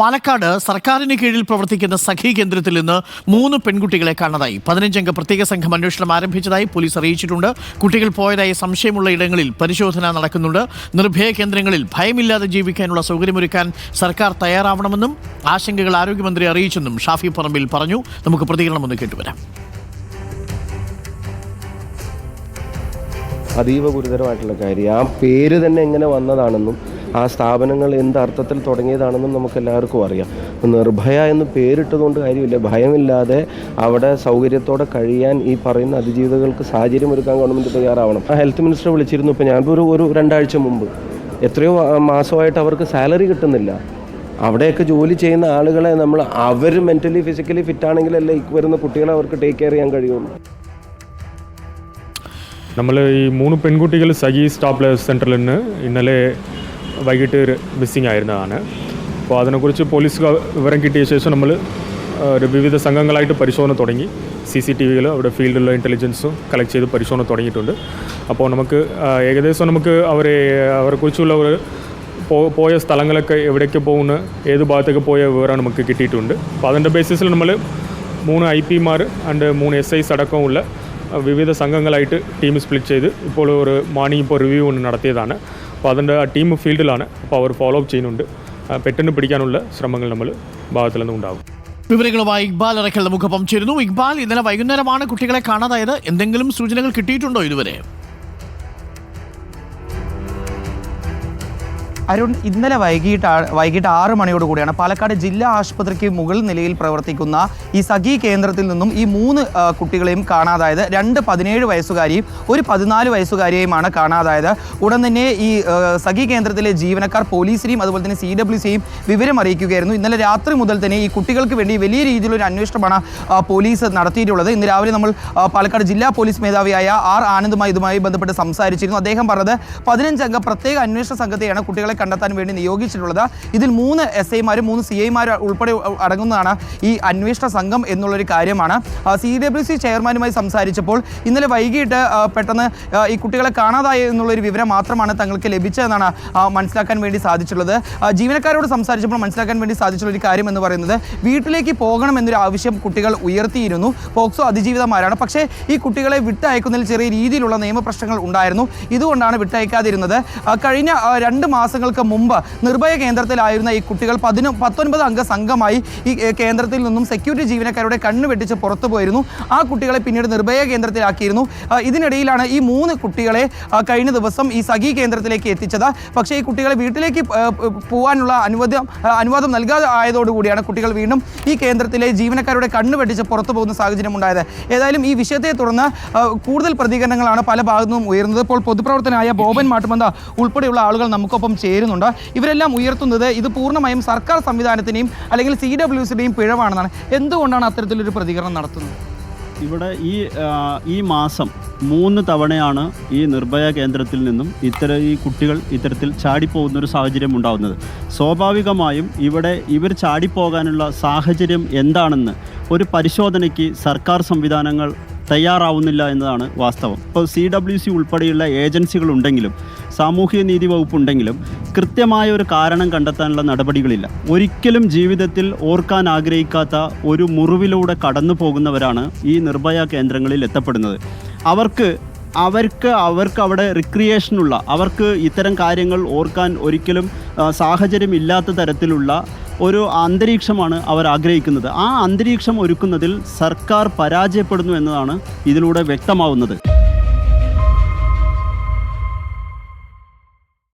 പാലക്കാട് സർക്കാരിന് കീഴിൽ പ്രവർത്തിക്കുന്ന സഖി കേന്ദ്രത്തിൽ നിന്ന് മൂന്ന് പെൺകുട്ടികളെ കാണാതായി. പതിനഞ്ചംഗ പ്രത്യേക സംഘം അന്വേഷണം ആരംഭിച്ചതായി പോലീസ് അറിയിച്ചിട്ടുണ്ട്. കുട്ടികൾ പോയതായി സംശയമുള്ള ഇടങ്ങളിൽ പരിശോധന നടക്കുന്നുണ്ട്. നിർഭയ കേന്ദ്രങ്ങളിൽ ഭയമില്ലാതെ ജീവിക്കാനുള്ള സൗകര്യമൊരുക്കാൻ സർക്കാർ തയ്യാറാവണമെന്നും ആശങ്കകൾ ആരോഗ്യമന്ത്രി അറിയിച്ചെന്നും ഷാഫി പറമ്പിൽ പറഞ്ഞു. നമുക്ക് പ്രതികരണം ഒന്ന് കേട്ടുവരാം. അതീവ ഗുരുതരമായിട്ടുള്ള കാര്യം. ആ പേര് തന്നെ എങ്ങനെ വന്നതാണെന്നും ആ സ്ഥാപനങ്ങൾ എന്ത് അർത്ഥത്തിൽ തുടങ്ങിയതാണെന്നും നമുക്ക് എല്ലാവർക്കും അറിയാം. നിർഭയ എന്ന് പേരിട്ടതുകൊണ്ട് കാര്യമില്ല. ഭയമില്ലാതെ അവിടെ സൗകര്യത്തോടെ കഴിയാൻ ഈ പറയുന്ന അതിജീവിതകൾക്ക് സാഹചര്യം ഒരുക്കാൻ ഗവൺമെന്റ് തയ്യാറാവണം. ആ ഹെൽത്ത് മിനിസ്റ്റർ വിളിച്ചിരുന്നു ഇപ്പോൾ ഞാനിപ്പോൾ ഒരു ഒരു രണ്ടാഴ്ച മുമ്പ്. എത്രയോ മാസമായിട്ട് അവർക്ക് സാലറി കിട്ടുന്നില്ല. അവിടെയൊക്കെ ജോലി ചെയ്യുന്ന ആളുകളെ നമ്മൾ അവർ മെന്റലി ഫിസിക്കലി ഫിറ്റ് ആണെങ്കിലല്ലേ ഈ വരുന്ന കുട്ടികളെ അവർക്ക് ടേക്ക് കെയർ ചെയ്യാൻ കഴിയുള്ളൂ. നമ്മൾ ഈ മൂന്ന് പെൺകുട്ടികൾ സഹി സ്റ്റാഫ് സെന്ററിൽ നിന്ന് ഇന്നലെ വൈകിട്ട് ഒരു മിസ്സിംഗ് ആയിരുന്നതാണ്. അപ്പോൾ അതിനെക്കുറിച്ച് പോലീസ് വിവരം കിട്ടിയ ശേഷം നമ്മൾ ഒരു വിവിധ സംഘങ്ങളായിട്ട് പരിശോധന തുടങ്ങി. സി സി ടി വികൾ അവിടെ ഫീൽഡിലുള്ള ഇന്റലിജൻസും കളക്ട് ചെയ്ത് പരിശോധന തുടങ്ങിയിട്ടുണ്ട്. അപ്പോൾ നമുക്ക് ഏകദേശം നമുക്ക് അവരെ അവരെക്കുറിച്ചുള്ള ഒരു പോയ സ്ഥലങ്ങളൊക്കെ എവിടേക്ക് പോകുന്ന ഏത് ഭാഗത്തേക്ക് പോയ വിവരമാണ് നമുക്ക് കിട്ടിയിട്ടുണ്ട്. അപ്പോൾ അതിന്റെ ബേസിസിൽ നമ്മൾ മൂന്ന് ഐ പിമാർ ആൻഡ് മൂന്ന് എസ് ഐസ് അടക്കമുള്ള വിവിധ സംഘങ്ങളായിട്ട് ടീം സ്പ്ലിറ്റ് ചെയ്ത് ഇപ്പോൾ ഒരു മോർണിംഗ് ഇപ്പോൾ റിവ്യൂ ഒന്ന് നടത്തിയതാണ്. അപ്പോൾ അതിന്റെ ആ ടീം ഫീൽഡിലാണ് അപ്പോൾ അവർ ഫോളോ അപ്പ് ചെയ്യുന്നുണ്ട്. പെട്ടെന്ന് പിടിക്കാനുള്ള ശ്രമങ്ങൾ നമ്മൾ ഭാഗത്തിൽ നിന്നും ഉണ്ടാകും. വിവരങ്ങളുമായി ഇക്ബാൽ അറക്കൽ നമുക്കൊപ്പം ചേരുന്നു ഇക്ബാൽ ഇന്നലെ വൈകുന്നേരമാണ് കുട്ടികളെ കാണാതായത്. എന്തെങ്കിലും സൂചനകൾ കിട്ടിയിട്ടുണ്ടോ ഇതുവരെ? അരുൺ ഇന്നലെ വൈകിട്ട് വൈകിട്ട് ആറ് മണിയോട് കൂടിയാണ് പാലക്കാട് ജില്ലാ ആശുപത്രിക്ക് മുകൾ നിലയിൽ പ്രവർത്തിക്കുന്ന ഈ സഖി കേന്ദ്രത്തിൽ നിന്നും ഈ മൂന്ന് കുട്ടികളെയും കാണാതായത്. രണ്ട് പതിനേഴ് വയസ്സുകാരിയും ഒരു പതിനാല് വയസ്സുകാരിയെയുമാണ് കാണാതായത്. ഉടൻ തന്നെ ഈ സഖി കേന്ദ്രത്തിലെ ജീവനക്കാർ പോലീസിനെയും അതുപോലെ തന്നെ സി ഡബ്ല്യു സിയും വിവരം അറിയിക്കുകയായിരുന്നു. ഇന്നലെ രാത്രി മുതൽ തന്നെ ഈ കുട്ടികൾക്ക് വേണ്ടി വലിയ രീതിയിലൊരു അന്വേഷണമാണ് പോലീസ് നടത്തിയിട്ടുള്ളത്. ഇന്ന് രാവിലെ നമ്മൾ പാലക്കാട് ജില്ലാ പോലീസ് മേധാവിയായ ആർ ആനന്ദുമായി ഇതുമായി ബന്ധപ്പെട്ട് സംസാരിച്ചിരുന്നു. അദ്ദേഹം പറഞ്ഞത് പതിനഞ്ചംഗ പ്രത്യേക അന്വേഷണ സംഘത്തെയാണ് കുട്ടികളെ കണ്ടെത്താൻ വേണ്ടി നിയോഗിച്ചിട്ടുള്ളത്. ഇതിൽ മൂന്ന് എസ് ഐമാരും മൂന്ന് സി ഐമാർ ഉൾപ്പെടെ അടങ്ങുന്നതാണ് ഈ അന്വേഷണ സംഘം എന്നുള്ളൊരു കാര്യമാണ്. സി ഡബ്ല്യു സി ചെയർമാനുമായി സംസാരിച്ചപ്പോൾ ഇന്നലെ വൈകിട്ട് പെട്ടെന്ന് ഈ കുട്ടികളെ കാണാതായി എന്നുള്ളൊരു വിവരം മാത്രമാണ് തങ്ങൾക്ക് ലഭിച്ചതെന്നാണ് മനസ്സിലാക്കാൻ വേണ്ടി സാധിച്ചിട്ടുള്ളത്. ജീവനക്കാരോട് സംസാരിച്ചപ്പോൾ മനസ്സിലാക്കാൻ വേണ്ടി സാധിച്ചുള്ള ഒരു കാര്യം എന്ന് പറയുന്നത് വീട്ടിലേക്ക് പോകണം എന്നൊരു ആവശ്യം കുട്ടികൾ ഉയർത്തിയിരുന്നു. പോക്സോ അതിജീവിതമാരാണ്. പക്ഷേ ഈ കുട്ടികളെ വിട്ടയക്കുന്നതിൽ ചെറിയ രീതിയിലുള്ള നിയമപ്രശ്നങ്ങൾ ഉണ്ടായിരുന്നു. ഇതുകൊണ്ടാണ് വിട്ടയക്കാതിരുന്നത്. കഴിഞ്ഞ രണ്ട് രണ്ട് മാസങ്ങൾക്ക് മുമ്പ് നിർഭയ കേന്ദ്രത്തിലായിരുന്ന ഈ കുട്ടികൾ പതിനൊ പത്തൊൻപത് അംഗ സംഘമായി ഈ കേന്ദ്രത്തിൽ നിന്നും സെക്യൂരിറ്റി ജീവനക്കാരുടെ കണ്ണ് വെട്ടിച്ച് പുറത്തു പോയിരുന്നു. ആ കുട്ടികളെ പിന്നീട് നിർഭയ കേന്ദ്രത്തിലാക്കിയിരുന്നു. ഇതിനിടയിലാണ് ഈ മൂന്ന് കുട്ടികളെ കഴിഞ്ഞ ദിവസം ഈ സഖി കേന്ദ്രത്തിലേക്ക് എത്തിച്ചത്. പക്ഷേ ഈ കുട്ടികളെ വീട്ടിലേക്ക് പോകാനുള്ള അനുവാദം അനുവാദം നൽകാതെ ആയതോടുകൂടിയാണ് കുട്ടികൾ വീണ്ടും ഈ കേന്ദ്രത്തിലെ ജീവനക്കാരുടെ കണ്ണ് വെട്ടിച്ച് പുറത്തു പോകുന്ന സാഹചര്യം ഉണ്ടായത്. ഏതായാലും ഈ വിഷയത്തെ തുടർന്ന് കൂടുതൽ പ്രതികരണങ്ങളാണ് പല ഭാഗത്തു നിന്നും ഉയർന്നത് ഇപ്പോൾ പൊതുപ്രവർത്തനായ ബോബൻ മാട്ടുമന്ത ഉൾപ്പെടെയുള്ള ആളുകൾ നമുക്കൊപ്പം ചേരുന്നുണ്ട്. ഇവരെല്ലാം ഉയർത്തുന്നത് ഇത് പൂർണമായും സർക്കാർ സംവിധാനത്തിനെയും അല്ലെങ്കിൽ സി ഡബ്ല്യു സിയുടെയും പിഴവാണെന്നാണ്. എന്തുകൊണ്ടാണ് അത്തരത്തിലൊരു പ്രതികരണം നടത്തുന്നത്? ഇവിടെ ഈ ഈ മാസം മൂന്ന് തവണയാണ് ഈ നിർഭയ കേന്ദ്രത്തിൽ നിന്നും ഇത്തരം ഈ കുട്ടികൾ ഇത്തരത്തിൽ ചാടിപ്പോകുന്ന ഒരു സാഹചര്യം ഉണ്ടാകുന്നത് സ്വാഭാവികമായും ഇവിടെ ഇവർ ചാടിപ്പോകാനുള്ള സാഹചര്യം എന്താണെന്ന് ഒരു പരിശോധനയ്ക്ക് സർക്കാർ സംവിധാനങ്ങൾ തയ്യാറാവുന്നില്ല എന്നതാണ് വാസ്തവം. ഇപ്പോൾ സി ഡബ്ല്യു സി ഉൾപ്പെടെയുള്ള ഏജൻസികളുണ്ടെങ്കിലും സാമൂഹ്യ നീതി വകുപ്പുണ്ടെങ്കിലും കൃത്യമായ ഒരു കാരണം കണ്ടെത്താനുള്ള നടപടികളില്ല. ഒരിക്കലും ജീവിതത്തിൽ ഓർക്കാൻ ആഗ്രഹിക്കാത്ത ഒരു മുറിവിലൂടെ കടന്നു പോകുന്നവരാണ് ഈ നിർഭയ കേന്ദ്രങ്ങളിൽ എത്തപ്പെടുന്നത്. അവർക്ക് അവർക്ക് അവർക്ക് അവിടെ റിക്രിയേഷനുള്ള അവർക്ക് ഇത്തരം കാര്യങ്ങൾ ഓർക്കാൻ ഒരിക്കലും സാഹചര്യം ഇല്ലാത്ത തരത്തിലുള്ള ഒരു അന്തരീക്ഷമാണ് അവർ ആഗ്രഹിക്കുന്നത്. ആ അന്തരീക്ഷം ഒരുക്കുന്നതിൽ സർക്കാർ പരാജയപ്പെടുന്നു എന്നതാണ് ഇതിലൂടെ വ്യക്തമാവുന്നത്.